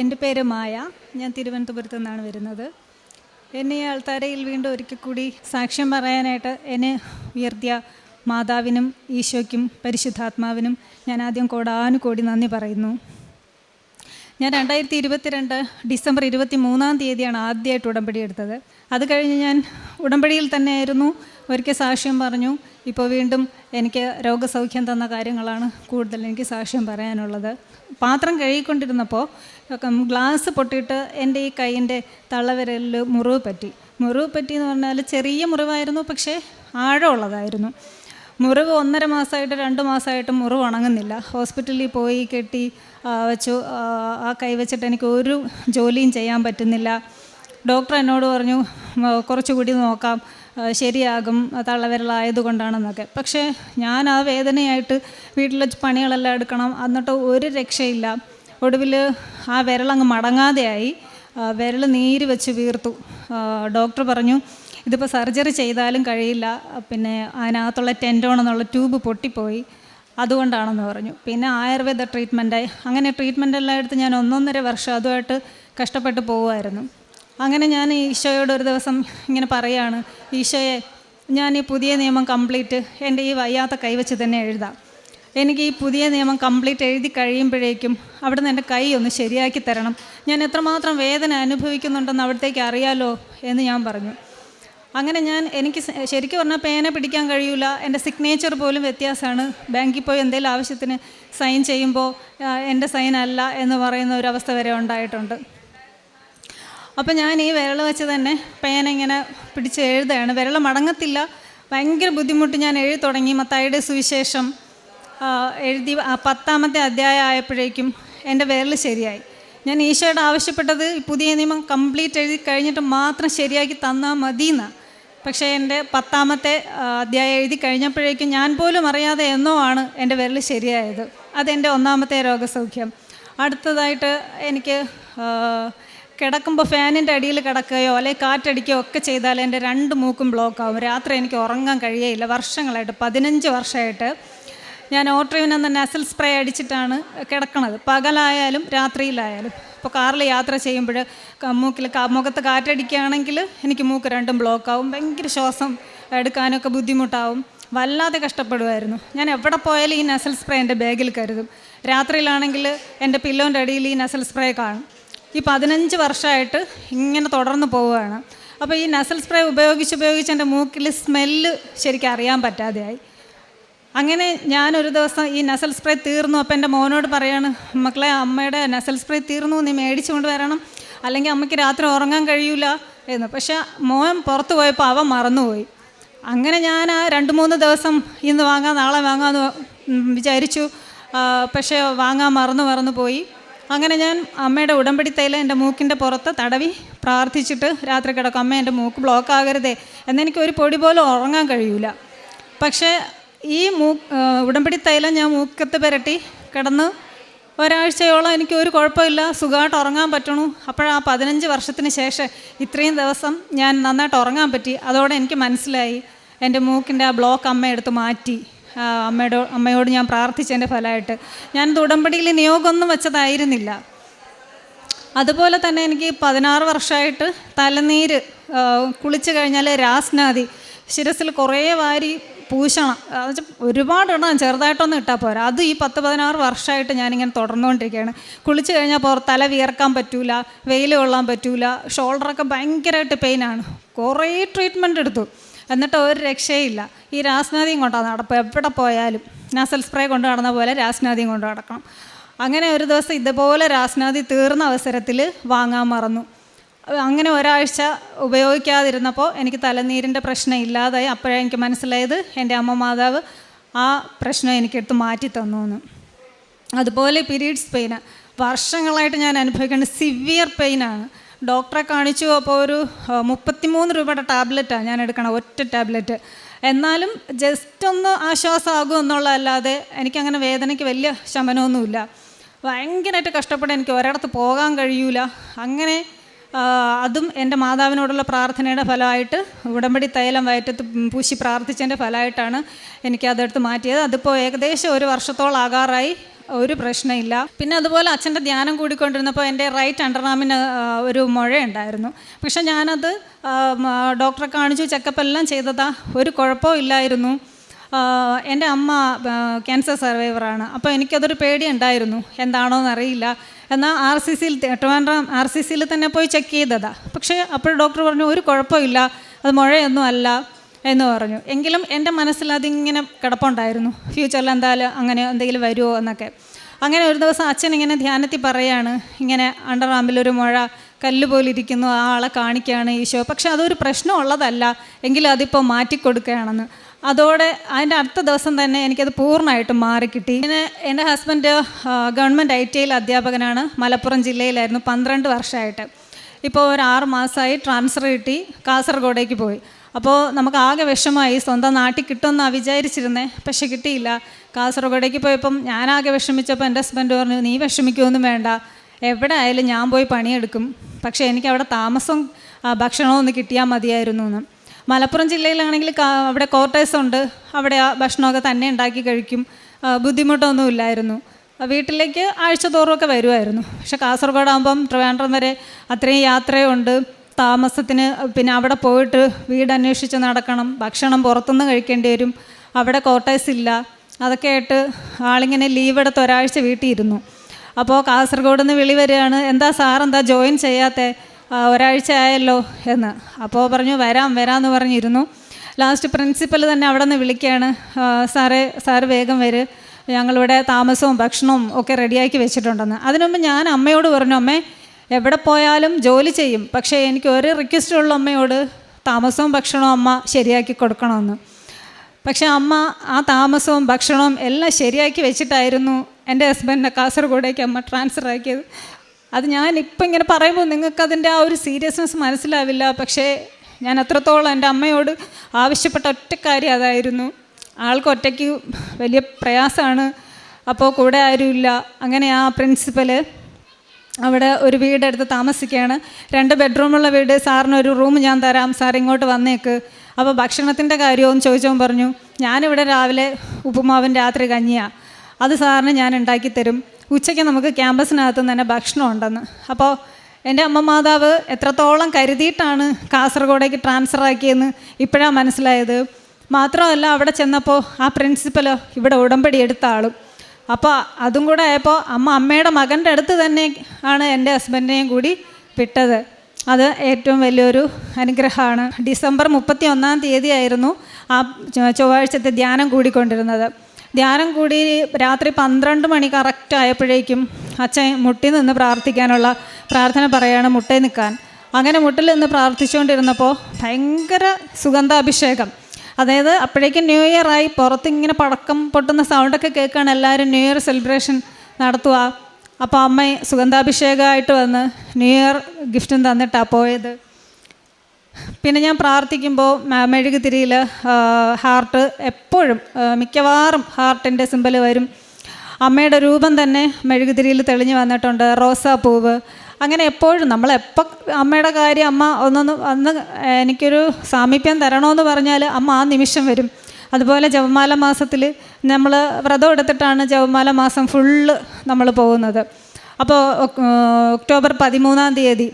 എന്റെ പേര് മായ. ഞാൻ തിരുവനന്തപുരത്ത് നിന്നാണ് വരുന്നത്. എന്നെ ഈ ആൾത്താരയിൽ വീണ്ടും ഒരിക്കൽ കൂടി സാക്ഷ്യം പറയാനായിട്ട് എന്നെ ഉയർത്തിയ മാതാവിനും ഈശോയ്ക്കും പരിശുദ്ധാത്മാവിനും ഞാൻ ആദ്യം കോടാനുകോടി നന്ദി പറയുന്നു. ഞാൻ രണ്ടായിരത്തി ഇരുപത്തിരണ്ട് ഡിസംബർ ഇരുപത്തി മൂന്നാം തീയതിയാണ് ആദ്യമായിട്ട് ഉടമ്പടി എടുത്തത്. അത് കഴിഞ്ഞ് ഞാൻ ഉടമ്പടിയിൽ തന്നെ ആയിരുന്നു ഒരിക്കൽ സാക്ഷ്യം പറഞ്ഞു. ഇപ്പോൾ വീണ്ടും എനിക്ക് രോഗസൗഖ്യം തന്ന കാര്യങ്ങളാണ് കൂടുതൽ എനിക്ക് സാക്ഷ്യം പറയാനുള്ളത്. പാത്രം കഴുകിക്കൊണ്ടിരുന്നപ്പോൾ ഗ്ലാസ് പൊട്ടിയിട്ട് എന്റെ ഈ കൈയിന്റെ തള്ളവിരലിൽ മുറിവ് പറ്റി. മുറിവ് പറ്റി എന്ന് പറഞ്ഞാൽ ചെറിയ മുറിവായിരുന്നു പക്ഷേ ആഴമുള്ളതായിരുന്നു. മുറിവ് ഒന്നര മാസമായിട്ട് രണ്ട് മാസമായിട്ട് മുറിവ് ഉണങ്ങുന്നില്ല. ഹോസ്പിറ്റലിൽ പോയി കെട്ടി വെച്ചു ആ, കൈ വെച്ചിട്ട് എനിക്ക് ഒരു ജോലിയും ചെയ്യാൻ പറ്റുന്നില്ല. ഡോക്ടർ എന്നോട് പറഞ്ഞു "ഉം, കുറച്ചുകൂടി നോക്കാം ശരിയാകും തള്ളവിരലായതുകൊണ്ടാണെന്നൊക്കെ പക്ഷേ ഞാൻ ആ വേദനയായിട്ട് വീട്ടിലെ പണികളെല്ലാം എടുക്കണം എന്നിട്ട് ഒരു രക്ഷയില്ല. ഒടുവിൽ ആ വിരലങ്ങ് മടങ്ങാതെയായി വിരൽ നീര് വെച്ച് വീർത്തു. ഡോക്ടർ പറഞ്ഞു ഇതിപ്പോൾ സർജറി ചെയ്താലും കഴിയില്ല പിന്നെ അതിനകത്തുള്ള ടെൻഡോൺ എന്നുള്ള ട്യൂബ് പൊട്ടിപ്പോയി അതുകൊണ്ടാണെന്ന് പറഞ്ഞു. പിന്നെ ആയുർവേദ ട്രീറ്റ്മെന്റായി. അങ്ങനെ ട്രീറ്റ്മെന്റ് എല്ലാം എടുത്ത് ഞാൻ ഒന്നൊന്നര വർഷം അതുമായിട്ട് കഷ്ടപ്പെട്ട് പോവുമായിരുന്നു. അങ്ങനെ ഞാൻ ഈശോയോട് ഒരു ദിവസം ഇങ്ങനെ പറയാണ് ഈശോയെ ഞാൻ ഈ പുതിയ നിയമം കംപ്ലീറ്റ് എന്റെ ഈ വയ്യാത്ത കൈവച്ച് തന്നെ എഴുതാം. എനിക്ക് ഈ പുതിയ നിയമം കംപ്ലീറ്റ് എഴുതി കഴിയുമ്പോഴേക്കും അവിടുന്ന് എന്റെ കൈ ഒന്ന് ശരിയാക്കി തരണം. ഞാൻ എത്രമാത്രം വേദന അനുഭവിക്കുന്നുണ്ടെന്ന് അവിടത്തേക്ക് അറിയാലോ? എന്ന് ഞാൻ പറഞ്ഞു. അങ്ങനെ ഞാൻ എനിക്ക് ശരിക്കും പറഞ്ഞാൽ പേന പിടിക്കാൻ കഴിയില്ല എന്റെ സിഗ്നേച്ചർ പോലും വ്യത്യാസമാണ്. ബാങ്കിൽ പോയി എന്തെങ്കിലും ആവശ്യത്തിന് സൈൻ ചെയ്യുമ്പോൾ എന്റെ സൈൻ അല്ല എന്ന് പറയുന്ന ഒരു അവസ്ഥ വരെ ഉണ്ടായിട്ടുണ്ട്. അപ്പം ഞാൻ ഈ വിരൽ വെച്ച് തന്നെ പേന ഇങ്ങനെ പിടിച്ച് എഴുതുകയാണ്. വിരൽ മടങ്ങത്തില്ല. ഭയങ്കര ബുദ്ധിമുട്ട് ഞാൻ എഴുതി തുടങ്ങി. മത്തായിയുടെ സുവിശേഷം എഴുതി പത്താമത്തെ അധ്യായം ആയപ്പോഴേക്കും എന്റെ വിരൽ ശരിയായി. ഞാൻ ഈശോയോട് ആവശ്യപ്പെട്ടത് പുതിയ നിയമം കംപ്ലീറ്റ് എഴുതി കഴിഞ്ഞിട്ട് മാത്രം ശരിയാക്കി തന്നാൽ മതി എന്നാണ് പക്ഷേ എന്റെ പത്താമത്തെ അധ്യായം എഴുതി കഴിഞ്ഞപ്പോഴേക്കും ഞാൻ പോലും അറിയാതെ എന്നോ ആണ് എന്റെ വിരൽ ശരിയായത്. അതെന്റെ ഒന്നാമത്തെ രോഗസൗഖ്യം. അടുത്തതായിട്ട് എനിക്ക് കിടക്കുമ്പോൾ ഫാനിന്റെ അടിയിൽ കിടക്കുകയോ അല്ലെങ്കിൽ കാറ്റടിക്കുകയോ ഒക്കെ ചെയ്താൽ എന്റെ രണ്ട് മൂക്കും ബ്ലോക്ക് ആവും. രാത്രി എനിക്ക് ഉറങ്ങാൻ കഴിയേയില്ല. വർഷങ്ങളായിട്ട് പതിനഞ്ച് വർഷമായിട്ട് ഞാൻ ഓട്രീവിൻ എന്ന നസൽ സ്പ്രേ അടിച്ചിട്ടാണ് കിടക്കണത്. പകലായാലും രാത്രിയിലായാലും. ഇപ്പോൾ കാറിൽ യാത്ര ചെയ്യുമ്പോൾ മൂക്കിൽ മുഖത്ത് കാറ്റടിക്കുകയാണെങ്കിൽ എനിക്ക് മൂക്ക് രണ്ടും ബ്ലോക്ക് ആവും. ഭയങ്കര ശ്വാസം എടുക്കാനൊക്കെ ബുദ്ധിമുട്ടാവും. വല്ലാതെ കഷ്ടപ്പെടുമായിരുന്നു ഞാൻ എവിടെ പോയാലും ഈ നസൽ സ്പ്രേ എന്റെ ബാഗിൽ കരുതും. രാത്രിയിലാണെങ്കിൽ എന്റെ പില്ലോന്റെ അടിയിൽ ഈ നസൽ സ്പ്രേ കാണും. ഈ പതിനഞ്ച് വർഷമായിട്ട് ഇങ്ങനെ തുടർന്ന് പോവുകയാണ്. അപ്പോൾ ഈ നസൽ സ്പ്രേ ഉപയോഗിച്ച് ഉപയോഗിച്ച് എന്റെ മൂക്കിൽ സ്മെല്ല് ശരിക്കും അറിയാൻ പറ്റാതെയായി. അങ്ങനെ ഞാനൊരു ദിവസം ഈ നസൽ സ്പ്രേ തീർന്നു. അപ്പോൾ എന്റെ മോനോട് പറയാണ് മക്കളെ അമ്മയുടെ നസൽ സ്പ്രേ തീർന്നു നീ മേടിച്ചു കൊണ്ട് വരണം അല്ലെങ്കിൽ അമ്മയ്ക്ക് രാത്രി ഉറങ്ങാൻ കഴിയൂല. എന്ന്. പക്ഷേ മോൻ പുറത്ത് പോയപ്പോൾ അവൻ മറന്നുപോയി. അങ്ങനെ ഞാൻ ആ രണ്ട് മൂന്ന് ദിവസം ഇന്ന് വാങ്ങാം നാളെ വാങ്ങാമെന്ന് വിചാരിച്ചു. പക്ഷേ വാങ്ങാൻ മറന്നു മറന്നു പോയി. അങ്ങനെ ഞാൻ അമ്മയുടെ ഉടമ്പടി തൈല എന്റെ മൂക്കിന്റെ പുറത്ത് തടവി പ്രാർത്ഥിച്ചിട്ട് രാത്രി കിടക്കും. അമ്മ എന്റെ മൂക്ക് ബ്ലോക്ക് ആകരുതേ എന്നെനിക്ക് ഒരു പൊടി പോലും ഉറങ്ങാൻ കഴിയൂല. പക്ഷേ ഈ മൂ ഉടമ്പടി തൈലം ഞാൻ മൂക്കത്ത് പുരട്ടി കിടന്ന് ഒരാഴ്ചയോളം എനിക്ക് ഒരു കുഴപ്പമില്ല സുഖമായിട്ട് ഉറങ്ങാൻ പറ്റണു. അപ്പോഴാ പതിനഞ്ച് വർഷത്തിന് ശേഷം ഇത്രയും ദിവസം ഞാൻ നന്നായിട്ട് ഉറങ്ങാൻ പറ്റി. അതോടെ എനിക്ക് മനസ്സിലായി എന്റെ മൂക്കിന്റെ ആ ബ്ലോക്ക് അമ്മ എടുത്ത് മാറ്റി. അമ്മയുടെ അമ്മയോട് ഞാൻ പ്രാർത്ഥിച്ചതിന്റെ ഫലമായിട്ട്. ഞാൻ ഉടമ്പടിയിൽ നിയോഗമൊന്നും വെച്ചതായിരുന്നില്ല. അതുപോലെ തന്നെ എനിക്ക് പതിനാറ് വർഷമായിട്ട് തലനീര് കുളിച്ചു കഴിഞ്ഞാൽ രാസ്നാദി ശിരസിൽ കുറേ വാരി പൂശണം. അത് ഒരുപാട് ഇടണം ചെറുതായിട്ടൊന്നും ഇട്ടാൽ പോരാ. അത് ഈ പത്ത് പതിനാറ് വർഷമായിട്ട് ഞാനിങ്ങനെ തുടർന്നുകൊണ്ടിരിക്കുകയാണ്. കുളിച്ച് കഴിഞ്ഞാൽ പുറ തല വിയർക്കാൻ പറ്റൂല വെയിൽ കൊള്ളാൻ പറ്റൂല ഷോൾഡറൊക്കെ ഭയങ്കരമായിട്ട് പെയിനാണ് കുറേ ട്രീറ്റ്മെന്റ് എടുത്തു. എന്നിട്ട് ഒരു രക്ഷയില്ല. ഈ രാസ്നാദിയും കൊണ്ടാണ് നടപ്പ് എവിടെ പോയാലും നാസൽ സ്പ്രേ കൊണ്ട് നടന്ന പോലെ രാസ്നാദിയും കൊണ്ട് നടക്കണം. അങ്ങനെ ഒരു ദിവസം ഇതുപോലെ രാസ്നാദി തീർന്ന അവസരത്തിൽ വാങ്ങാൻ മറന്നു. അങ്ങനെ ഒരാഴ്ച ഉപയോഗിക്കാതിരുന്നപ്പോൾ എനിക്ക് തലനീരിന്റെ പ്രശ്നം ഇല്ലാതായി. അപ്പോഴേ എനിക്ക് മനസ്സിലായത് എന്റെ അമ്മ മാതാവ് ആ പ്രശ്നം എനിക്കെടുത്ത് മാറ്റി തന്നു എന്ന് അതുപോലെ പീരീഡ്സ് പെയിന്. വർഷങ്ങളായിട്ട് ഞാൻ അനുഭവിക്കേണ്ട സിവിയർ പെയിനാണ് ഡോക്ടറെ കാണിച്ചു. അപ്പോൾ ഒരു മുപ്പത്തിമൂന്ന് രൂപയുടെ ടാബ്ലറ്റാണ് ഞാൻ എടുക്കണം ഒറ്റ ടാബ്ലറ്റ്. എന്നാലും ജസ്റ്റ് ഒന്ന് ആശ്വാസമാകും എന്നുള്ളതല്ലാതെ എനിക്കങ്ങനെ വേദനയ്ക്ക് വലിയ ശമനമൊന്നുമില്ല. ഭയങ്കരമായിട്ട് കഷ്ടപ്പെടാൻ എനിക്ക് ഒരിടത്ത് പോകാൻ കഴിയൂല. അങ്ങനെ അതും എന്റെ മാതാവിനോടുള്ള പ്രാർത്ഥനയുടെ ഫലമായിട്ട് ഉടമ്പടി തൈലം വയറ്റത്ത് പൂശി പ്രാർത്ഥിച്ചതിന്റെ ഫലമായിട്ടാണ് എനിക്കതെടുത്ത് മാറ്റിയത്. അതിപ്പോൾ ഏകദേശം ഒരു വർഷത്തോളം ആകാറായി ഒരു പ്രശ്നമില്ല. പിന്നെ അതുപോലെ അച്ഛന്റെ ധ്യാനം കൂടിക്കൊണ്ടിരുന്നപ്പോൾ എന്റെ റൈറ്റ് അണ്ടർആമിന് ഒരു മുഴയുണ്ടായിരുന്നു. പക്ഷെ ഞാനത് ഡോക്ടറെ കാണിച്ചു ചെക്കപ്പ് എല്ലാം ചെയ്തതാ. ഒരു കുഴപ്പവും ഇല്ലായിരുന്നു. എന്റെ അമ്മ ക്യാൻസർ സർവൈവറാണ് അപ്പോൾ എനിക്കതൊരു പേടി ഉണ്ടായിരുന്നു എന്താണോ എന്നറിയില്ല എന്നാൽ ആർ സി സിയിൽ ട്രിവാൻഡ്രം ആർ സി സിയിൽ തന്നെ പോയി ചെക്ക് ചെയ്തതാണ് പക്ഷേ അപ്പോൾ ഡോക്ടർ പറഞ്ഞു ഒരു കുഴപ്പമില്ല അത് മുഴയൊന്നും അല്ല എന്ന് പറഞ്ഞു. എങ്കിലും എന്റെ മനസ്സിൽ അതിങ്ങനെ കിടപ്പുണ്ടായിരുന്നു. ഫ്യൂച്ചറിൽ എന്തായാലും അങ്ങനെ എന്തെങ്കിലും വരുമോ എന്നൊക്കെ. അങ്ങനെ ഒരു ദിവസം അച്ഛൻ ഇങ്ങനെ ധ്യാനത്തിൽ പറയാണ് ഇങ്ങനെ അണ്ടർ ആമ്പിലൊരു മുഴ കല്ല് പോലെ ഇരിക്കുന്നു ആ ആളെ കാണിക്കുകയാണ് ഈശോ. പക്ഷെ അതൊരു പ്രശ്നമുള്ളതല്ല എങ്കിലും അതിപ്പോൾ മാറ്റിക്കൊടുക്കുകയാണെന്ന്. അതോടെ അതിന്റെ അടുത്ത ദിവസം തന്നെ എനിക്കത് പൂർണമായിട്ടും മാറിക്കിട്ടി. പിന്നെ എന്റെ ഹസ്ബൻഡ് ഗവൺമെന്റ് ഐ ടി ഐയിൽ അധ്യാപകനാണ്. മലപ്പുറം ജില്ലയിലായിരുന്നു പന്ത്രണ്ട് വർഷമായിട്ട്. ഇപ്പോൾ ഒരു ആറ് മാസമായി ട്രാൻസ്ഫർ കിട്ടി കാസർഗോഡേക്ക് പോയി. അപ്പോൾ നമുക്ക് ആകെ വിഷമായി സ്വന്തം നാട്ടിൽ കിട്ടുമെന്നാണ് വിചാരിച്ചിരുന്നേ പക്ഷെ കിട്ടിയില്ല. കാസർഗോഡേക്ക് പോയപ്പം ഞാനാകെ വിഷമിച്ചപ്പോൾ എന്റെ ഹസ്ബൻഡ് പറഞ്ഞു നീ വിഷമിക്കുമൊന്നും വേണ്ട. എവിടെ ആയാലും ഞാൻ പോയി പണിയെടുക്കും. പക്ഷേ എനിക്ക് അവിടെ താമസം ഭക്ഷണവും ഒന്ന് കിട്ടിയാൽ മതിയായിരുന്നു എന്ന് മലപ്പുറം ജില്ലയിലാണെങ്കിൽ അവിടെ ക്വാർട്ടേഴ്സ് ഉണ്ട്. അവിടെ ഭക്ഷണമൊക്കെ തന്നെ ഉണ്ടാക്കി കഴിക്കും. ബുദ്ധിമുട്ടൊന്നും ഇല്ലായിരുന്നു. വീട്ടിലേക്ക് ആഴ്ച തോറുമൊക്കെ വരുമായിരുന്നു പക്ഷേ കാസർഗോഡ് ആകുമ്പം ട്രിവാൻഡ്രം വരെ അത്രയും യാത്രയുണ്ട്. താമസത്തിന് പിന്നെ അവിടെ പോയിട്ട് വീട് അന്വേഷിച്ച് നടക്കണം ഭക്ഷണം പുറത്തുനിന്ന് കഴിക്കേണ്ടി വരും അവിടെ ക്വാർട്ടേഴ്സ് ഇല്ല. അതൊക്കെ ആയിട്ട് ആളിങ്ങനെ ലീവ് എടുത്ത് ഒരാഴ്ച വീട്ടിൽ ഇരുന്നു അപ്പോൾ കാസർഗോഡ് നിന്ന് വിളി വരികയാണ് എന്താ സാർ എന്താ ജോയിൻ ചെയ്യാത്ത? ഒരാഴ്ച ആയല്ലോ എന്ന്. അപ്പോൾ പറഞ്ഞു വരാം വരാമെന്ന് പറഞ്ഞിരുന്നു. ലാസ്റ്റ് പ്രിൻസിപ്പൽ തന്നെ അവിടെ നിന്ന് വിളിക്കുകയാണ് സാറേ സാറ് വേഗം വര്. ഞങ്ങളിവിടെ താമസവും ഭക്ഷണവും ഒക്കെ റെഡിയാക്കി വെച്ചിട്ടുണ്ടെന്ന്. അതിനുമുമ്പ് ഞാൻ അമ്മയോട് പറഞ്ഞു അമ്മേ എവിടെ പോയാലും ജോലി ചെയ്യും. പക്ഷേ എനിക്ക് ഒരു റിക്വസ്റ്റുള്ള അമ്മയോട് താമസവും ഭക്ഷണവും അമ്മ ശരിയാക്കി കൊടുക്കണമെന്ന്. പക്ഷേ അമ്മ ആ താമസവും ഭക്ഷണവും എല്ലാം ശരിയാക്കി വെച്ചിട്ടായിരുന്നു എന്റെ ഹസ്ബൻഡിനെ കാസർഗോഡേക്ക് അമ്മ ട്രാൻസ്ഫർ ആക്കിയത്. അത് ഞാൻ ഇപ്പം ഇങ്ങനെ പറയുമ്പോൾ നിങ്ങൾക്ക് അതിന്റെ ആ ഒരു സീരിയസ്നെസ് മനസ്സിലാവില്ല. പക്ഷേ ഞാൻ അത്രത്തോളം എന്റെ അമ്മയോട് ആവശ്യപ്പെട്ട ഒറ്റ കാര്യം അതായിരുന്നു. ആൾക്ക് ഒറ്റയ്ക്ക് വലിയ പ്രയാസമാണ്. അപ്പോൾ കൂടെ ആരുമില്ല. അങ്ങനെ ആ പ്രിൻസിപ്പൽ അവിടെ ഒരു വീടെടുത്ത് താമസിക്കുകയാണ്. രണ്ട് ബെഡ്റൂമുള്ള വീട്. സാറിന് ഒരു റൂം ഞാൻ തരാം. സാർ ഇങ്ങോട്ട് വന്നേക്ക്. അപ്പോൾ ഭക്ഷണത്തിന്റെ കാര്യവും ചോദിച്ചവൻ പറഞ്ഞു ഞാനിവിടെ രാവിലെ ഉപ്പുമാവും രാത്രി കഞ്ഞിയാണ് അത് സാറിന് ഞാൻ ഉണ്ടാക്കി തരും. ഉച്ചയ്ക്ക് നമുക്ക് ക്യാമ്പസിനകത്ത് തന്നെ ഭക്ഷണം ഉണ്ടെന്ന്. അപ്പോൾ എന്റെ അമ്മ മാതാവ് എത്രത്തോളം കരുതിയിട്ടാണ് കാസർഗോഡേക്ക് ട്രാൻസ്ഫർ ആക്കിയെന്ന് ഇപ്പോഴാണ് മനസ്സിലായത്. മാത്രമല്ല അവിടെ ചെന്നപ്പോൾ ആ പ്രിൻസിപ്പലോ ഇവിടെ ഉടമ്പടി എടുത്ത ആളും. അപ്പോൾ അതും കൂടെ ആയപ്പോൾ അമ്മ അമ്മയുടെ മകന്റെ അടുത്ത് തന്നെ ആണ് എന്റെ ഹസ്ബൻഡിനെയും കൂടി വിട്ടത്. അത് ഏറ്റവും വലിയൊരു അനുഗ്രഹമാണ്. ഡിസംബർ മുപ്പത്തി ഒന്നാം തീയതി ആയിരുന്നു ആ ചൊവ്വാഴ്ചത്തെ ധ്യാനം കൂടിക്കൊണ്ടിരുന്നത്. ധ്യാനം കൂടി രാത്രി പന്ത്രണ്ട് മണി കറക്റ്റ് ആയപ്പോഴേക്കും അച്ഛൻ മുട്ടി നിന്ന് പ്രാർത്ഥിക്കാനുള്ള പ്രാർത്ഥന പറയാണ് മുട്ടേ നിൽക്കാൻ. അങ്ങനെ മുട്ടിൽ നിന്ന് പ്രാർത്ഥിച്ചുകൊണ്ടിരുന്നപ്പോൾ ഭയങ്കര സുഗന്ധാഭിഷേകം. അതായത് അപ്പോഴേക്കും ന്യൂ ഇയർ ആയി പുറത്ത് ഇങ്ങനെ പടക്കം പൊട്ടുന്ന സൗണ്ടൊക്കെ കേൾക്കുകയാണ് എല്ലാവരും ന്യൂ ഇയർ സെലിബ്രേഷൻ നടത്തുക. അപ്പോൾ അമ്മ സുഗന്ധാഭിഷേകമായിട്ട് വന്ന് ന്യൂ ഇയർ ഗിഫ്റ്റും തന്നിട്ടാണ് പോയത്. പിന്നെ ഞാൻ പ്രാർത്ഥിക്കുമ്പോൾ മെഴുകുതിരിയിൽ ഹാർട്ട് എപ്പോഴും മിക്കവാറും ഹാർട്ടിന്റെ സിമ്പൽ വരും. അമ്മയുടെ രൂപം തന്നെ മെഴുകുതിരിയിൽ തെളിഞ്ഞു വന്നിട്ടുണ്ട്. റോസാപ്പൂവ് അങ്ങനെ എപ്പോഴും നമ്മളെപ്പോൾ അമ്മയുടെ കാര്യം അമ്മ ഒന്നൊന്ന് അന്ന് എനിക്കൊരു സാമീപ്യം തരണമെന്ന് പറഞ്ഞാൽ അമ്മ ആ നിമിഷം വരും. അതുപോലെ ജവമാല മാസത്തിൽ നമ്മൾ വ്രതം എടുത്തിട്ടാണ് ജപമാല മാസം ഫുള്ള് നമ്മൾ പോകുന്നത്. അപ്പോൾ ഒക്ടോബർ പതിമൂന്നാം തീയതി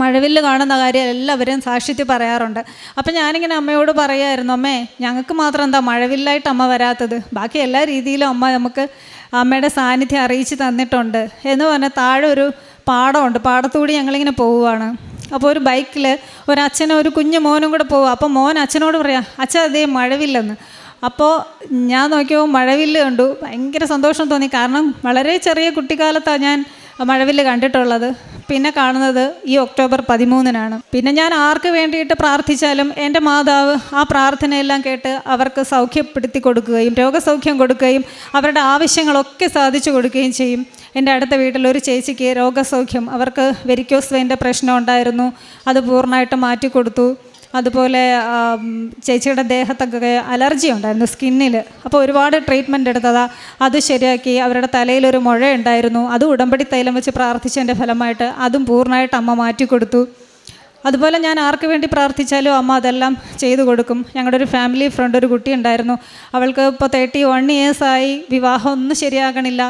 മഴവില്ല് കാണുന്ന കാര്യം എല്ലാവരും സാക്ഷ്യത്തിൽ പറയാറുണ്ട്. അപ്പം ഞാനിങ്ങനെ അമ്മയോട് പറയായിരുന്നു അമ്മേ ഞങ്ങൾക്ക് മാത്രം എന്താ മഴവില്ലായിട്ട് അമ്മ വരാത്തത്? ബാക്കി എല്ലാ രീതിയിലും അമ്മ നമുക്ക് അമ്മയുടെ സാന്നിധ്യം അറിയിച്ച് തന്നിട്ടുണ്ട്. എന്ന് പറഞ്ഞാൽ താഴെ ഒരു പാടമുണ്ട്. പാടത്തുകൂടി ഞങ്ങളിങ്ങനെ പോവുകയാണ് അപ്പോൾ ഒരു ബൈക്കിൽ ഒരു അച്ഛനും ഒരു കുഞ്ഞു മോനും കൂടെ പോവുക അപ്പോൾ മോൻ അച്ഛനോട് പറയാം അച്ഛൻ അതേ മഴവില്ലെന്ന്. അപ്പോൾ ഞാൻ നോക്കിയപ്പോൾ മഴവില്ല് കണ്ടു. ഭയങ്കര സന്തോഷം തോന്നി. കാരണം വളരെ ചെറിയ കുട്ടിക്കാലത്താണ് ഞാൻ മഴവില്ല് കണ്ടിട്ടുള്ളത്. പിന്നെ കാണുന്നത് ഈ ഒക്ടോബർ പതിമൂന്നിനാണ്. പിന്നെ ഞാൻ ആർക്ക് വേണ്ടിയിട്ട് പ്രാർത്ഥിച്ചാലും എന്റെ മാതാവ് ആ പ്രാർത്ഥനയെല്ലാം കേട്ട് അവർക്ക് സൗഖ്യപ്പെടുത്തി കൊടുക്കുകയും രോഗസൗഖ്യം കൊടുക്കുകയും അവരുടെ ആവശ്യങ്ങളൊക്കെ സാധിച്ചു കൊടുക്കുകയും ചെയ്യും. എന്റെ അടുത്ത വീട്ടിൽ ഒരു ചേച്ചിക്ക് രോഗസൗഖ്യം അവർക്ക് വെരിക്കോസ് വെയിന്റെ പ്രശ്നം ഉണ്ടായിരുന്നു. അത് പൂർണമായിട്ട് മാറ്റിക്കൊടുത്തു. അതുപോലെ ചേച്ചിയുടെ ദേഹത്തൊക്കെ അലർജി ഉണ്ടായിരുന്നു സ്കിന്നിൽ അപ്പോൾ ഒരുപാട് ട്രീറ്റ്മെന്റ് എടുത്തതാ. അത് ശരിയാക്കി അവരുടെ തലയിലൊരു മുഴ ഉണ്ടായിരുന്നു അത് ഉടമ്പടി തൈലം വെച്ച് പ്രാർത്ഥിച്ചതിന്റെ ഫലമായിട്ട് അതും പൂർണമായിട്ട് അമ്മ മാറ്റിക്കൊടുത്തു അതുപോലെ ഞാൻ ആർക്ക് വേണ്ടി പ്രാർത്ഥിച്ചാലും അമ്മ അതെല്ലാം ചെയ്തു കൊടുക്കും. ഞങ്ങളുടെ ഒരു ഫാമിലി ഫ്രണ്ട് ഒരു കുട്ടി ഉണ്ടായിരുന്നു. അവൾക്ക് ഇപ്പോൾ തേർട്ടി വൺ ഇയേഴ്സായി വിവാഹം ഒന്നും ശരിയാകണില്ല.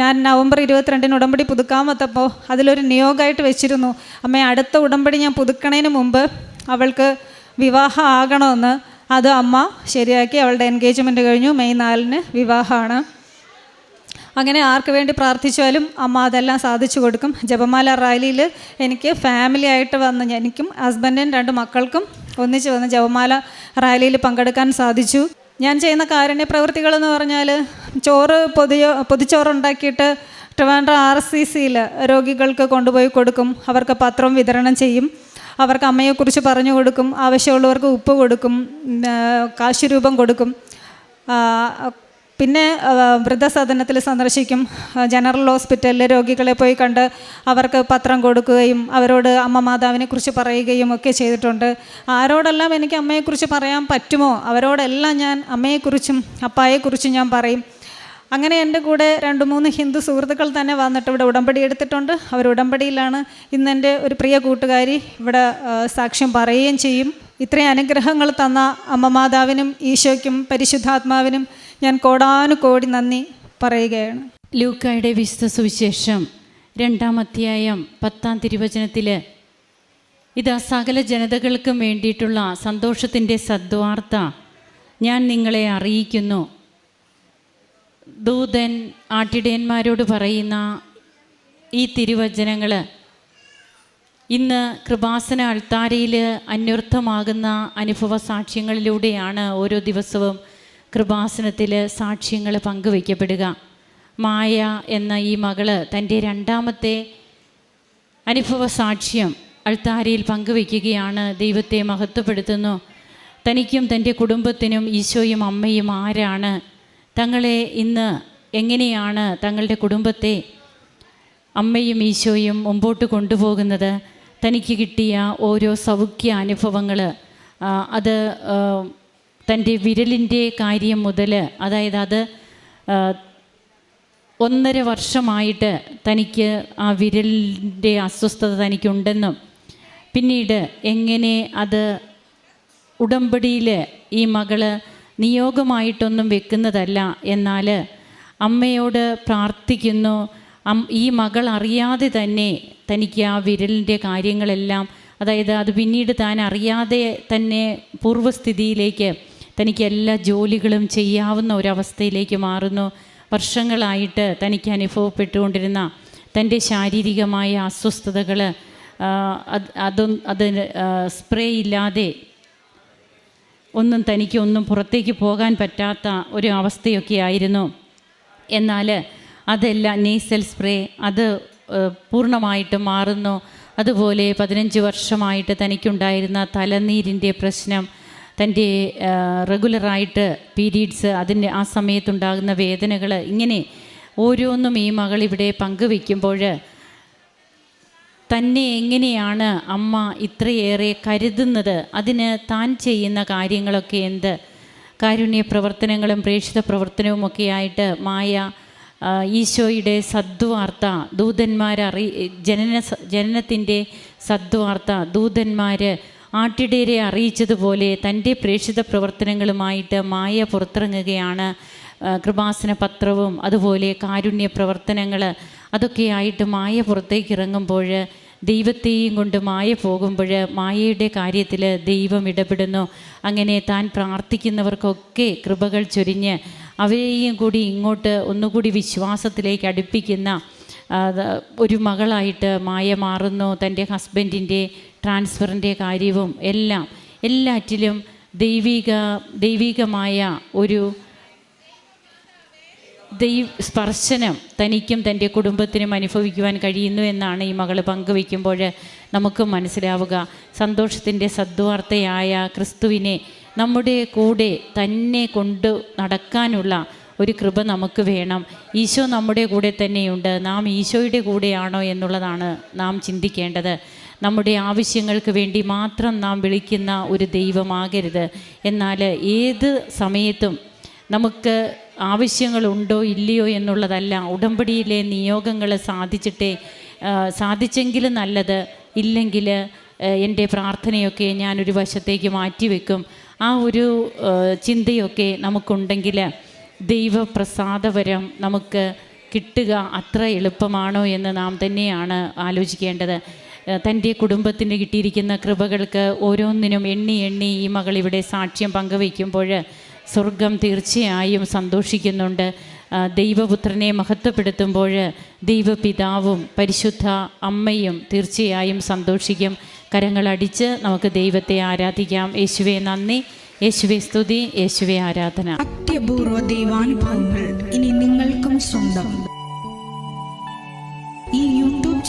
ഞാൻ നവംബർ ഇരുപത്തിരണ്ടിന് ഉടമ്പടി പുതുക്കാൻ വന്നപ്പോൾ അതിലൊരു നിയോഗമായിട്ട് വെച്ചിരുന്നു. അമ്മ അടുത്ത ഉടമ്പടി ഞാൻ പുതുക്കണതിന് മുമ്പ് അവൾക്ക് വിവാഹം ആകണമെന്ന് അത് അമ്മ ശരിയാക്കി അവളുടെ എൻഗേജ്മെന്റ് കഴിഞ്ഞു. മെയ് നാലിന് വിവാഹമാണ്. അങ്ങനെ ആർക്ക് വേണ്ടി പ്രാർത്ഥിച്ചാലും അമ്മ അതെല്ലാം സാധിച്ചു കൊടുക്കും. ജപമാല റാലിയിൽ എനിക്ക് ഫാമിലി ആയിട്ട് വന്ന് എനിക്കും ഹസ്ബൻഡിനും രണ്ട് മക്കൾക്കും ഒന്നിച്ച് വന്ന് ജപമാല റാലിയിൽ പങ്കെടുക്കാൻ സാധിച്ചു. ഞാൻ ചെയ്യുന്ന കാരുണ്യ പ്രവൃത്തികളെന്ന് പറഞ്ഞാൽ ചോറ് പൊതിയോ പൊതിച്ചോറുണ്ടാക്കിയിട്ട് ട്രിവാൻഡ്രം ആർ സി സിയിൽ രോഗികൾക്ക് കൊണ്ടുപോയി കൊടുക്കും. അവർക്ക് പത്രം വിതരണം ചെയ്യും. അവർക്ക് അമ്മയെക്കുറിച്ച് പറഞ്ഞു കൊടുക്കും ആവശ്യമുള്ളവർക്ക് ഉപ്പ് കൊടുക്കും കാശുരൂപം കാശ് രൂപം കൊടുക്കും. പിന്നെ വൃദ്ധസദനത്തിൽ സന്ദർശിക്കും. ജനറൽ ഹോസ്പിറ്റലിലെ രോഗികളെ പോയി കണ്ട് അവർക്ക് പത്രം കൊടുക്കുകയും അവരോട് അമ്മ മാതാവിനെ കുറിച്ച് പറയുകയും ഒക്കെ ചെയ്തിട്ടുണ്ട്. ആരോടെല്ലാം എനിക്ക് അമ്മയെക്കുറിച്ച് പറയാൻ പറ്റുമോ? അവരോടെല്ലാം ഞാൻ അമ്മയെക്കുറിച്ചും അപ്പായെക്കുറിച്ചും ഞാൻ പറയും. അങ്ങനെ എന്റെ കൂടെ രണ്ട് മൂന്ന് ഹിന്ദു സുഹൃത്തുക്കൾ തന്നെ വന്നിട്ട് ഇവിടെ ഉടമ്പടി എടുത്തിട്ടുണ്ട്. അവർ ഉടമ്പടിയിലാണ് ഇന്ന് എന്റെ ഒരു പ്രിയ കൂട്ടുകാരി ഇവിടെ സാക്ഷ്യം പറയുകയും ചെയ്യും. ഇത്രയും അനുഗ്രഹങ്ങൾ തന്ന അമ്മ മാതാവിനും ഈശോയ്ക്കും പരിശുദ്ധാത്മാവിനും ഞാൻ കോടാനുകോടി നന്ദി പറയുകയാണ്. ലൂക്കായുടെ വിശുദ്ധ സുവിശേഷം രണ്ടാം അധ്യായം പത്താം തിരുവചനത്തിൽ ഇത് സകല ജനതകൾക്കും വേണ്ടിയിട്ടുള്ള സന്തോഷത്തിന്റെ സദ്വാർത്ത ഞാൻ നിങ്ങളെ അറിയിക്കുന്നു. ദൂതൻ ആട്ടിടയന്മാരോട് പറയുന്ന ഈ തിരുവചനങ്ങൾ ഇന്ന് കൃപാസന അൾത്താരയിൽ അന്വർത്ഥമാകുന്ന അനുഭവ സാക്ഷ്യങ്ങളിലൂടെയാണ് ഓരോ ദിവസവും കൃപാസനത്തിൽ സാക്ഷ്യങ്ങൾ പങ്കുവയ്ക്കപ്പെടുക. മായ എന്ന ഈ മകൾ തന്റെ രണ്ടാമത്തെ അനുഭവ സാക്ഷ്യം അൾത്താരയിൽ പങ്കുവയ്ക്കുകയാണ് ദൈവത്തെ മഹത്വപ്പെടുത്തുന്നു. തനിക്കും തന്റെ കുടുംബത്തിനും ഈശോയും അമ്മയും ആരാണ്? തങ്ങളെ ഇന്ന് എങ്ങനെയാണ് തങ്ങളുടെ കുടുംബത്തെ അമ്മയും ഈശോയും മുമ്പോട്ട് കൊണ്ടുപോകുന്നത്? തനിക്ക് കിട്ടിയ ഓരോ സൗഖ്യ അനുഭവങ്ങൾ അത് തന്റെ വിരലിന്റെ കാര്യം മുതൽ അതായത് അത് ഒന്നര വർഷമായിട്ട് തനിക്ക് ആ വിരലിന്റെ അസ്വസ്ഥത തനിക്കുണ്ടെന്നും പിന്നീട് എങ്ങനെ അത് ഉടമ്പടിയിൽ ഈ മകൾ നിയോഗമായിട്ടൊന്നും വെക്കുന്നതല്ല. എന്നാൽ അമ്മയോട് പ്രാർത്ഥിക്കുന്നു. ഈ മകൾ അറിയാതെ തന്നെ തനിക്ക് ആ വിരലിന്റെ കാര്യങ്ങളെല്ലാം അതായത് അത് പിന്നീട് താൻ അറിയാതെ തന്നെ പൂർവസ്ഥിതിയിലേക്ക് തനിക്ക് എല്ലാ ജോലികളും ചെയ്യാവുന്ന ഒരവസ്ഥയിലേക്ക് മാറുന്നു. വർഷങ്ങളായിട്ട് തനിക്ക് അനുഭവപ്പെട്ടുകൊണ്ടിരുന്ന തന്റെ ശാരീരികമായ അസ്വസ്ഥതകൾ അത് അത് സ്പ്രേ ഇല്ലാതെ ഒന്നും തനിക്ക് ഒന്നും പുറത്തേക്ക് പോകാൻ പറ്റാത്ത ഒരു അവസ്ഥയൊക്കെ ആയിരുന്നു. എന്നാൽ അതെല്ലാം നെയ്സൽ സ്പ്രേ അത് പൂർണമായിട്ടും മാറുന്നു. അതുപോലെ പതിനഞ്ച് വർഷമായിട്ട് തനിക്കുണ്ടായിരുന്ന തലനീരിന്റെ പ്രശ്നം തന്റെ റെഗുലറായിട്ട് പീരീഡ്സ് അതിന്റെ ആ സമയത്തുണ്ടാകുന്ന വേദനകൾ ഇങ്ങനെ ഓരോന്നും ഈ മകൾ ഇവിടെ പങ്കുവെക്കുമ്പോൾ തന്നെ എങ്ങനെയാണ് അമ്മ ഇത്രയേറെ കരുതുന്നത്? അതിന് താൻ ചെയ്യുന്ന കാര്യങ്ങളൊക്കെ എന്ത്? കാരുണ്യ പ്രവർത്തനങ്ങളും പ്രേക്ഷിത പ്രവർത്തനവുമൊക്കെ ആയിട്ട് മായ ഈശോയുടെ സദ്വാർത്ത ദൂതന്മാരറി ജനന ജനനത്തിന്റെ സദ്വാർത്ത ദൂതന്മാർ ആട്ടിടേരെ അറിയിച്ചതുപോലെ തന്റെ പ്രേക്ഷിത പ്രവർത്തനങ്ങളുമായിട്ട് മായ പുറത്തിറങ്ങുകയാണ്. കൃപാസന പത്രവും അതുപോലെ കാരുണ്യ പ്രവർത്തനങ്ങൾ അതൊക്കെയായിട്ട് മായ പുറത്തേക്ക് ഇറങ്ങുമ്പോൾ ദൈവത്തെയും കൊണ്ട് മായ പോകുമ്പോൾ മായയുടെ കാര്യത്തിൽ ദൈവം ഇടപെടുന്നു. അങ്ങനെ താൻ പ്രാർത്ഥിക്കുന്നവർക്കൊക്കെ കൃപകൾ ചൊരിഞ്ഞ് അവരെയും കൂടി ഇങ്ങോട്ട് ഒന്നുകൂടി വിശ്വാസത്തിലേക്ക് അടുപ്പിക്കുന്ന ഒരു മകളായിട്ട് മായ മാറുന്നു. തന്റെ ഹസ്ബൻഡിന്റെ ട്രാൻസ്ഫറിന്റെ കാര്യവും എല്ലാം എല്ലാറ്റിലും ദൈവിക ദൈവികമായ ഒരു ദൈവ സ്പർശനം തനിക്കും തന്റെ കുടുംബത്തിനും അനുഭവിക്കുവാൻ കഴിയുന്നു എന്നാണ് ഈ മകൾ പങ്കുവയ്ക്കുമ്പോൾ നമുക്ക് മനസ്സിലാവുക. സന്തോഷത്തിന്റെ സദ്വാർത്തയായ ക്രിസ്തുവിനെ നമ്മുടെ കൂടെ തന്നെ കൊണ്ട് നടക്കാനുള്ള ഒരു കൃപ നമുക്ക് വേണം. ഈശോ നമ്മുടെ കൂടെ തന്നെയുണ്ട്. നാം ഈശോയുടെ കൂടെയാണോ എന്നുള്ളതാണ് നാം ചിന്തിക്കേണ്ടത്. നമ്മുടെ ആവശ്യങ്ങൾക്ക് വേണ്ടി മാത്രം നാം വിളിക്കുന്ന ഒരു ദൈവമാകരുത്. എന്നാൽ ഏത് സമയത്തും നമുക്ക് ആവശ്യങ്ങളുണ്ടോ ഇല്ലയോ എന്നുള്ളതല്ല. ഉടമ്പടിയിലെ നിയോഗങ്ങൾ സാധിച്ചിട്ടേ സാധിച്ചെങ്കിൽ നല്ലത്. ഇല്ലെങ്കിൽ എന്റെ പ്രാർത്ഥനയൊക്കെ ഞാനൊരു വശത്തേക്ക് മാറ്റിവെക്കും. ആ ഒരു ചിന്തയൊക്കെ നമുക്കുണ്ടെങ്കിൽ ദൈവപ്രസാദപരം നമുക്ക് കിട്ടുക അത്ര എളുപ്പമാണോ എന്ന് നാം തന്നെയാണ് ആലോചിക്കേണ്ടത്. തന്റെ കുടുംബത്തിന് കിട്ടിയിരിക്കുന്ന കൃപകൾക്ക് ഓരോന്നിനും എണ്ണി എണ്ണി ഈ മകൾ ഇവിടെ സാക്ഷ്യം പങ്കുവയ്ക്കുമ്പോൾ സ്വർഗം തീർച്ചയായും സന്തോഷിക്കുന്നുണ്ട്. ദൈവപുത്രനെ മഹത്വപ്പെടുത്തുമ്പോൾ ദൈവപിതാവും പരിശുദ്ധ അമ്മയും തീർച്ചയായും സന്തോഷിക്കും. കരങ്ങളടിച്ച് നമുക്ക് ദൈവത്തെ ആരാധിക്കാം. യേശുവെ നന്ദി. യേശുവെ സ്തുതി. യേശുവെ ആരാധന. അത്യപൂർവ ദൈവാനുഭവങ്ങൾ ഇനി നിങ്ങൾക്കും സ്വന്തം.